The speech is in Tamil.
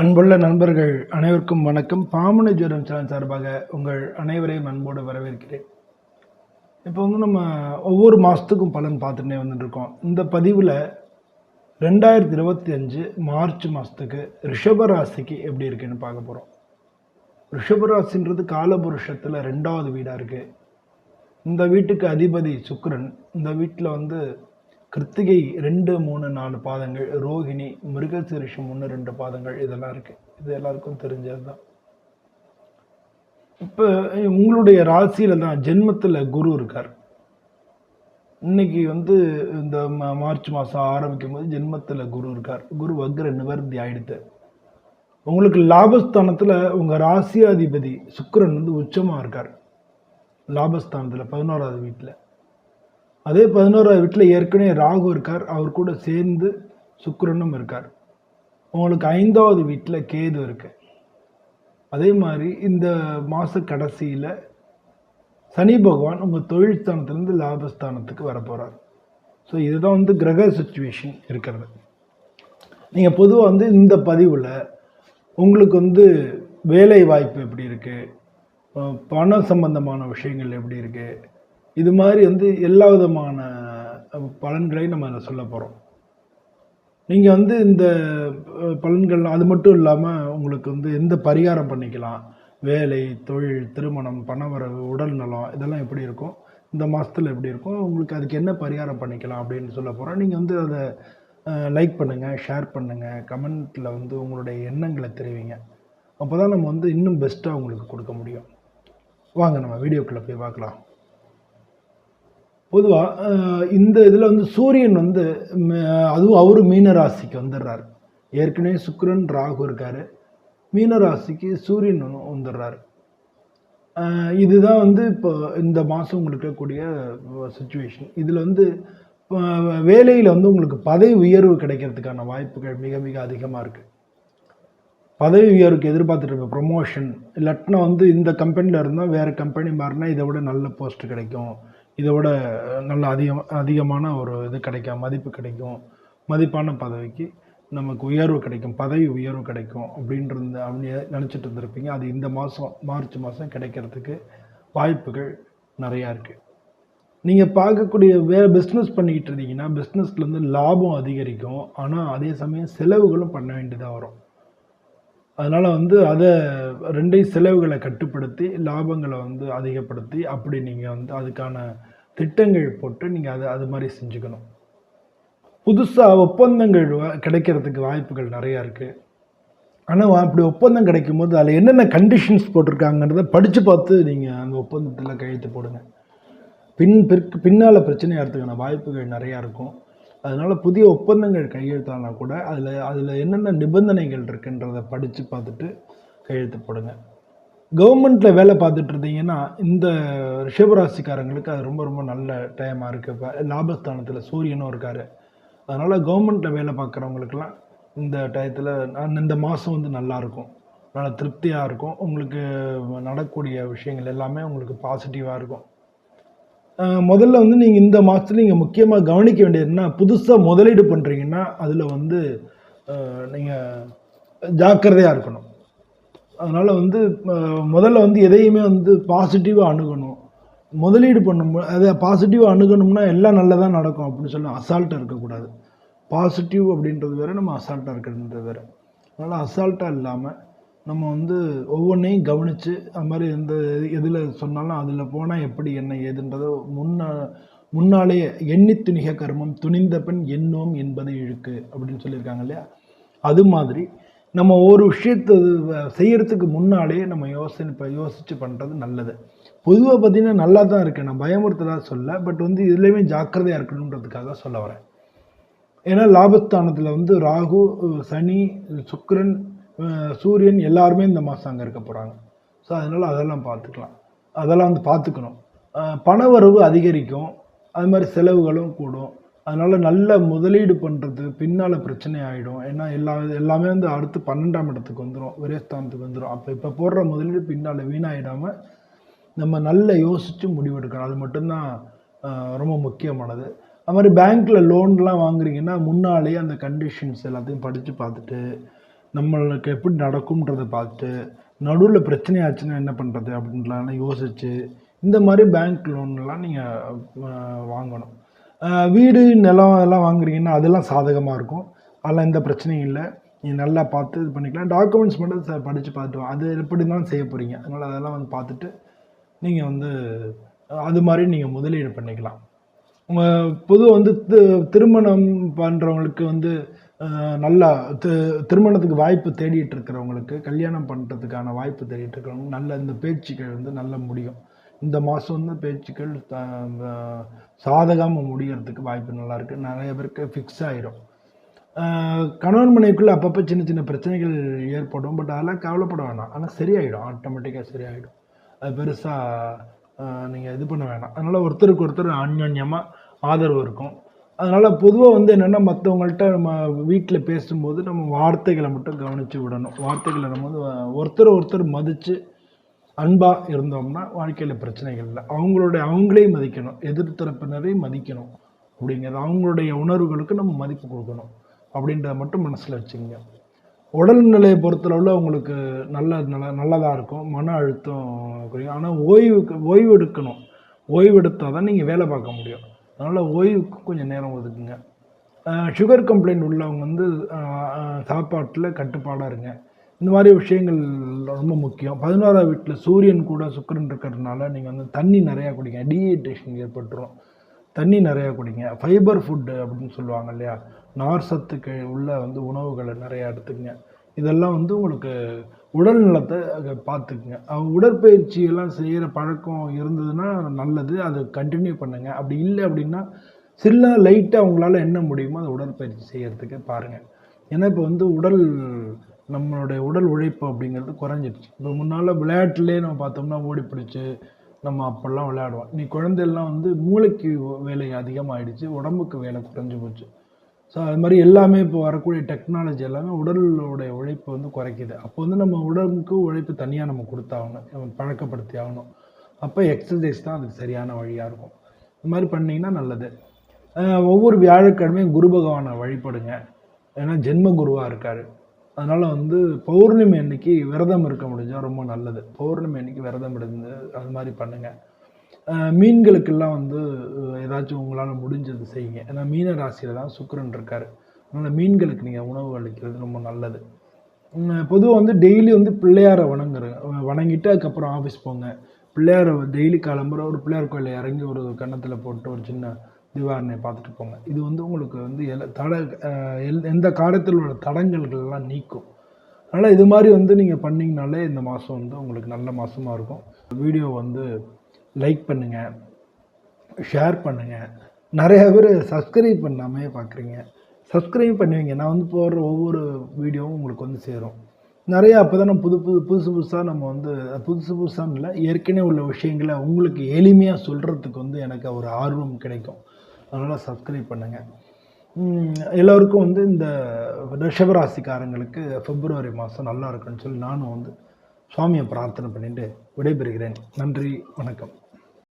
அன்புள்ள நண்பர்கள் அனைவருக்கும் வணக்கம். பாமன ஜோரம் சேனல் சார்பாக உங்கள் அனைவரையும் அன்போடு வரவேற்கிறேன். இப்போ வந்து நம்ம ஒவ்வொரு மாதத்துக்கும் பலன் பார்த்துட்டே வந்துட்டுருக்கோம். இந்த பதிவில் ரெண்டாயிரத்தி இருபத்தி அஞ்சு மார்ச் மாதத்துக்கு ரிஷபராசிக்கு எப்படி இருக்குன்னு பார்க்க போகிறோம் ரிஷபராசின்றது காலபுருஷத்தில் ரெண்டாவது வீடாக இருக்குது இந்த வீட்டுக்கு அதிபதி சுக்ரன் இந்த வீட்டில் வந்து கிருத்திகை ரெண்டு மூணு நாலு பாதங்கள் ரோகிணி மிருகசீரிஷம் ஒன்று ரெண்டு பாதங்கள் இதெல்லாம் இருக்குது இது எல்லாருக்கும் தெரிஞ்சது தான் இப்போ உங்களுடைய ராசியில் தான் ஜென்மத்தில் குரு இருக்கார். இன்னைக்கு வந்து இந்த மார்ச் மாதம் ஆரம்பிக்கும் போது ஜென்மத்தில் குரு இருக்கார். குரு வக்ர நிவர்த்தி ஆயிடுத்து. உங்களுக்கு லாபஸ்தானத்தில் உங்கள் ராசியாதிபதி சுக்கரன் வந்து உச்சமாக இருக்கார். லாபஸ்தானத்தில் பதினோராவது வீட்டில் அதே பதினோராவது வீட்டில் ஏற்கனவே ராகு இருக்கார். அவர் கூட சேர்ந்து சுக்கரனும் இருக்கார். உங்களுக்கு ஐந்தாவது வீட்டில் கேது இருக்கு. அதே மாதிரி இந்த மாத கடைசியில் சனி பகவான் உங்கள் தொழில் ஸ்தானத்துலேருந்து லாபஸ்தானத்துக்கு வரப்போகிறார் ஸோ இதுதான் வந்து கிரக சுச்சுவேஷன் இருக்கிறது. நீங்கள் பொதுவாக வந்து இந்த பதிவில் உங்களுக்கு வந்து வேலை வாய்ப்பு எப்படி இருக்குது பண சம்பந்தமான விஷயங்கள் எப்படி இருக்குது இது மாதிரி வந்து எல்லா விதமான பலன்களையும் நம்ம அதில் சொல்ல போகிறோம் நீங்கள் வந்து இந்த பலன்கள் அது மட்டும் இல்லாமல் உங்களுக்கு வந்து எந்த பரிகாரம் பண்ணிக்கலாம்? வேலை தொழில் திருமணம் பணவரவு உடல் நலம் இதெல்லாம் எப்படி இருக்கும்? இந்த மாதத்தில் எப்படி இருக்கும்? உங்களுக்கு அதுக்கு என்ன பரிகாரம் பண்ணிக்கலாம் அப்படின்னு சொல்ல போகிறோம் நீங்கள் வந்து அதை லைக் பண்ணுங்கள் ஷேர் பண்ணுங்கள் கமெண்ட்டில் வந்து உங்களுடைய எண்ணங்களை தெரிவிங்க. அப்போ தான் நம்ம வந்து இன்னும் பெஸ்ட்டாக உங்களுக்கு கொடுக்க முடியும். வாங்க நம்ம வீடியோக்குள்ளே போய் பார்க்கலாம். பொதுவாக இந்த இதில் வந்து சூரியன் வந்து அதுவும் அவரு மீன ராசிக்கு வந்துடுறாரு. ஏற்கனவே சுக்கரன் ராகு இருக்காரு. மீன ராசிக்கு சூரியன் வந்து வந்துடுறாரு. இதுதான் வந்து இப்போ இந்த மாதம் உங்களுக்கு இருக்கக்கூடிய சுச்சுவேஷன் இதில் வந்து வேலையில் வந்து உங்களுக்கு பதவி உயர்வு கிடைக்கிறதுக்கான வாய்ப்புகள் மிக மிக அதிகமாக இருக்குது பதவி உயர்வுக்கு எதிர்பார்த்துட்டு இருப்பேன் ப்ரொமோஷன் இல்லாட்டினா வந்து இந்த கம்பெனியில் இருந்தால் வேறு கம்பெனி மாறினா இதை விட நல்ல போஸ்ட் கிடைக்கும். இதை விட நல்ல அதிகம் அதிகமான ஒரு இது கிடைக்கும் மதிப்பு கிடைக்கும். மதிப்பான பதவிக்கு நமக்கு உயர்வு கிடைக்கும் பதவி உயர்வு கிடைக்கும் அப்படின்றது அப்படி நினச்சிட்டு இருந்திருப்பீங்க. அது இந்த மாதம் மார்ச் மாதம் கிடைக்கிறதுக்கு வாய்ப்புகள் நிறையா இருக்குது நீங்கள் பார்க்கக்கூடிய வேறு பிஸ்னஸ் பண்ணிக்கிட்டு இருந்தீங்கன்னா பிஸ்னஸ்லேருந்து லாபம் அதிகரிக்கும். ஆனால் அதே சமயம் செலவுகளும் பண்ண வேண்டியதாக வரும். அதனால் வந்து அதை ரெண்டையும் செலவுகளை கட்டுப்படுத்தி லாபங்களை வந்து அதிகப்படுத்தி அப்படி நீங்கள் வந்து அதுக்கான திட்டங்கள் போட்டு நீங்கள் அதை அது மாதிரி செஞ்சுக்கணும். புதுசாக ஒப்பந்தங்கள் வ- கிடைக்கிறதுக்கு வாய்ப்புகள் நிறையா இருக்குது ஆனால் அப்படி ஒப்பந்தம் கிடைக்கும் போது அதில் என்னென்ன கண்டிஷன்ஸ் போட்டிருக்காங்கன்றத படித்து பார்த்து நீங்கள் அந்த ஒப்பந்தத்தில் கையெழுத்து போடுங்க. பின் பிற்கு பின்னால் பிரச்சனை ஆகிறதுக்கான வாய்ப்புகள் நிறையா இருக்கும். அதனால் புதிய ஒப்பந்தங்கள் கையெழுத்தானா கூட அதில் அதில் என்னென்ன நிபந்தனைகள் இருக்குன்றதை படித்து பார்த்துட்டு கையெழுத்து போடுங்க கவர்மெண்ட்டில் வேலை பார்த்துட்டு இருந்தீங்கன்னா இந்த ரிஷபராசிக்காரங்களுக்கு அது ரொம்ப ரொம்ப நல்ல டைமாக இருக்குது இப்போ லாபஸ்தானத்தில் சூரியனும் இருக்கார். அதனால் கவர்மெண்ட்டில் வேலை பார்க்குறவங்களுக்கெல்லாம் இந்த டயத்தில் இந்த மாதம் வந்து நல்லாயிருக்கும் நல்லா திருப்தியாக இருக்கும். உங்களுக்கு நடக்கக்கூடிய விஷயங்கள் எல்லாமே உங்களுக்கு பாசிட்டிவாக இருக்கும். முதல்ல வந்து நீங்கள் இந்த மாதத்துல நீங்கள் முக்கியமாக கவனிக்க வேண்டியதுன்னா புதுசாக முதலீடு பண்ணுறீங்கன்னா அதில் வந்து நீங்கள் ஜாக்கிரதையாக இருக்கணும். அதனால் வந்து முதல்ல வந்து எதையுமே வந்து பாசிட்டிவாக அணுகணும். முதலீடு பண்ணும் அதை பாசிட்டிவாக அணுகணும்னா எல்லாம் நல்லதாக நடக்கும் அப்படின்னு சொல்லி அசால்ட்டாக இருக்கக்கூடாது. பாசிட்டிவ் அப்படின்றது வேறு நம்ம அசால்ட்டாக இருக்கிறது வேறு. அதனால் அசால்ட்டாக இல்லாமல் நம்ம வந்து ஒவ்வொன்றையும் கவனித்து அது மாதிரி எந்த எதில் சொன்னாலும் அதில் போனால் எப்படி என்ன ஏதுன்றதை முன்ன முன்னாலேயே எண்ணி துணிக கர்மம் துணிந்த பெண் எண்ணோம் என்பது இழுக்கு அப்படின்னு சொல்லியிருக்காங்க இல்லையா? அது மாதிரி நம்ம ஒரு விஷயத்தை செய்கிறதுக்கு முன்னாலே நம்ம யோசனை இப்போ யோசித்து பண்ணுறது நல்லது. பொதுவாக பார்த்தீங்கன்னா நல்லா தான் இருக்கு. நான் பயமுறுத்ததாக சொல்ல பட் வந்து இதுலேயுமே ஜாக்கிரதையாக இருக்கணுன்றதுக்காக சொல்ல வரேன். ஏன்னா லாபஸ்தானத்தில் வந்து ராகு சனி சுக்கரன் சூரியன் எல்லாருமே இந்த மாதம் அங்கே இருக்க போகிறாங்க ஸோ அதனால் அதெல்லாம் பார்த்துக்கலாம். அதெல்லாம் வந்து பார்த்துக்கணும். பணவரவு அதிகரிக்கும். அது மாதிரி செலவுகளும் கூடும். அதனால் நல்ல முதலீடு பண்ணுறது பின்னால் பிரச்சனை ஆகிடும் ஏன்னா எல்லா எல்லாமே வந்து அடுத்து பன்னெண்டாம் இடத்துக்கு வந்துடும் விரயஸ்தானத்துக்கு வந்துடும் அப்போ இப்போ போடுற முதலீடு பின்னால் வீணாயிடாமல் நம்ம நல்ல யோசித்து முடிவெடுக்கணும். அது மட்டும்தான் ரொம்ப முக்கியமானது. அது மாதிரி பேங்க்கில் லோன்லாம் வாங்குறீங்கன்னா முன்னாலேயே அந்த கண்டிஷன்ஸ் எல்லாத்தையும் படித்து பார்த்துட்டு நம்மளுக்கு எப்படி நடக்கும்ன்றதை பார்த்து நடுவில் பிரச்சனை ஆச்சுன்னா என்ன பண்ணுறது அப்படின்லாம் யோசிச்சு இந்த மாதிரி பேங்க் லோன்லாம் நீங்கள் வாங்கணும். வீடு நிலம் எல்லாம் வாங்குறீங்கன்னா அதெல்லாம் சாதகமாக இருக்கும். அதெல்லாம் எந்த பிரச்சனையும் இல்லை. நீங்கள் நல்லா பார்த்து இது பண்ணிக்கலாம். டாக்குமெண்ட்ஸ் மட்டும் ச- படித்து பார்த்துட்டு அது எப்படி இருந்தாலும் செய்ய போகிறீங்க அதனால் அதெல்லாம் வந்து பார்த்துட்டு நீங்கள் வந்து அது மாதிரி நீங்கள் முதலீடு பண்ணிக்கலாம். உங்கள் பொதுவாக வந்து திருமணம் பண்ணுறவங்களுக்கு வந்து நல்லா தி திருமணத்துக்கு வாய்ப்பு தேடிட்டு இருக்கிறவங்களுக்கு கல்யாணம் பண்ணுறதுக்கான வாய்ப்பு தேடிட்டு இருக்கிறவங்க நல்ல இந்த பேச்சுக்கள் வந்து நல்ல முடியும். இந்த மாதம் வந்து பேச்சுக்கள் சாதகமாக முடிகிறதுக்கு வாய்ப்பு நல்லாயிருக்கு நிறைய பேருக்கு ஃபிக்ஸ் ஆயிரும். கணவன் மனைவிக்குள்ள அப்பப்போ சின்ன சின்ன பிரச்சனைகள் ஏற்படும். பட் அதெல்லாம் கவலைப்பட வேணாம். ஆனால் சரியாயிடும். ஆட்டோமேட்டிக்காக சரியாயிடும். அது பெருசாக நீங்கள் இது பண்ண வேணாம். அதனால் ஒருத்தருக்கு ஒருத்தர் அந்யோன்யமாக ஆதரவு இருக்கும். அதனால் பொதுவாக வந்து என்னென்னா மற்றவங்கள்ட்ட நம்ம வீட்டில் பேசும்போது நம்ம வார்த்தைகளை மட்டும் கவனித்து விடணும். வார்த்தைகளை நம்ம வந்து ஒருத்தர் ஒருத்தர் மதித்து அன்பாக இருந்தோம்னா வாழ்க்கையில் பிரச்சனைகள் இல்லை. அவங்களுடைய அவங்களையும் மதிக்கணும். எதிர்த்தரப்பினரையும் மதிக்கணும். அப்படிங்கிறது அவங்களுடைய உணர்வுகளுக்கு நம்ம மதிப்பு கொடுக்கணும். அப்படின்றத மட்டும் மனசில் வச்சுக்கோங்க. உடல்நிலையை பொறுத்தளவில் உங்களுக்கு நல்ல நல்ல நல்லதாக இருக்கும். மன அழுத்தம் குறையும். ஆனால் ஓய்வுக்கு ஓய்வு எடுக்கணும். ஓய்வு எடுத்தால் தான் நீங்கள் வேலை பார்க்க முடியும். அதனால் ஓய்வுக்கு கொஞ்சம் நேரம் ஒதுக்குங்க. சுகர் கம்ப்ளைண்ட் உள்ளவங்க வந்து சாப்பாட்டில் கட்டுப்பாடாக இருங்க. இந்த மாதிரி விஷயங்கள் ரொம்ப முக்கியம். பதினோராவது வீட்டில் சூரியன் கூட சுக்கிரன் இருக்கிறதுனால நீங்கள் வந்து தண்ணி நிறையா குடிங்க. டீஹைட்ரேஷன் ஏற்பட்டுரும். தண்ணி நிறையா குடிங்க. ஃபைபர் ஃபுட்டு அப்படின்னு சொல்லுவாங்க இல்லையா? நார் சத்துக்கு உள்ள வந்து உணவுகளை நிறையா எடுத்துக்கங்க. இதெல்லாம் வந்து உங்களுக்கு உடல் நலத்தை பார்த்துக்குங்க. உடற்பயிற்சி எல்லாம் செய்கிற பழக்கம் இருந்ததுன்னா நல்லது. அதை கண்டினியூ பண்ணுங்கள் அப்படி இல்லை அப்படின்னா சில லைட்டாக உங்களால் என்ன முடியுமோ அதை உடற்பயிற்சி செய்யறதுக்கு பாருங்கள் ஏன்னா இப்போ வந்து உடல் நம்மளுடைய உடல் உழைப்பு அப்படிங்கிறது குறைஞ்சிருச்சு இப்போ முன்னால் விளையாட்டுலேயே நம்ம பார்த்தோம்னா ஓடி பிடிச்சி நம்ம அப்போல்லாம் விளையாடுவோம். நீ குழந்தையெல்லாம் வந்து மூளைக்கு வேலை அதிகமாகிடுச்சு உடம்புக்கு வேலை குறைஞ்சி போச்சு. ஸோ அது மாதிரி எல்லாமே இப்போ வரக்கூடிய டெக்னாலஜி எல்லாமே உடலோடைய உழைப்பு வந்து குறைக்குது. அப்போ வந்து நம்ம உடம்புக்கு உழைப்பு தனியாக நம்ம கொடுத்தாகணும். நம்ம பழக்கப்படுத்தி ஆகணும். அப்போ எக்ஸசைஸ் தான் அதுக்கு சரியான வழியாக இருக்கும். இந்த மாதிரி பண்ணிங்கன்னா நல்லது. ஒவ்வொரு வியாழக்கிழமையும் குரு பகவானை வழிபடுங்க. ஏன்னா ஜென்ம குருவாக இருக்கார். அதனால் வந்து பௌர்ணமி அன்னைக்கு விரதம் இருக்க முடிஞ்சால் ரொம்ப நல்லது. பௌர்ணமி அன்னைக்கு விரதம் இருந்து அது மாதிரி பண்ணுங்கள் மீன்களுக்கெல்லாம் வந்து ஏதாச்சும் உங்களால் முடிஞ்சது செய்யுங்க. ஏன்னா மீன ராசியில் தான் சுக்கரன் இருக்கார். அதனால் மீன்களுக்கு நீங்கள் உணவு அளிக்கிறது ரொம்ப நல்லது. பொதுவாக வந்து டெய்லி வந்து பிள்ளையாரை வணங்குறேன் வணங்கிட்டு அதுக்கப்புறம் ஆஃபீஸ் போங்க. பிள்ளையாரை டெய்லி கிளம்புற ஒரு பிள்ளையார் கோயிலில் இறங்கி ஒரு கன்னத்தில் போட்டு ஒரு சின்ன நிவாரணையை பார்த்துட்டு போங்க. இது வந்து உங்களுக்கு வந்து எல தட எல் எந்த காரியத்தில் உள்ள தடங்கல்கள்லாம் நீக்கும். அதனால் இது மாதிரி வந்து நீங்கள் பண்ணிங்கனாலே இந்த மாதம் வந்து உங்களுக்கு நல்ல மாதமாக இருக்கும். வீடியோ வந்து லைக் பண்ணுங்கள் ஷேர் பண்ணுங்கள் நிறைய பேர் சப்ஸ்கிரைப் பண்ணாமே பார்க்குறீங்க சப்ஸ்கிரைப் பண்ணுவீங்க. நான் வந்து போடுற ஒவ்வொரு வீடியோவும் உங்களுக்கு வந்து சேரும். நிறைய அப்போ தான் நம்ம புது புது புதுசு புதுசாக நம்ம வந்து புதுசு புதுசாக இல்லை ஏற்கனவே உள்ள விஷயங்களை உங்களுக்கு எளிமையாக சொல்கிறதுக்கு வந்து எனக்கு ஒரு ஆர்வம் கிடைக்கும். அதனால் சப்ஸ்கிரைப் பண்ணுங்கள் எல்லோருக்கும் வந்து இந்த ரிஷபராசிக்காரங்களுக்கு பிப்ரவரி மாதம் நல்லா இருக்குன்னு சொல்லி நானும் வந்து சுவாமியை பிரார்த்தனை பண்ணிட்டு விடைபெறுகிறேன். நன்றி வணக்கம்.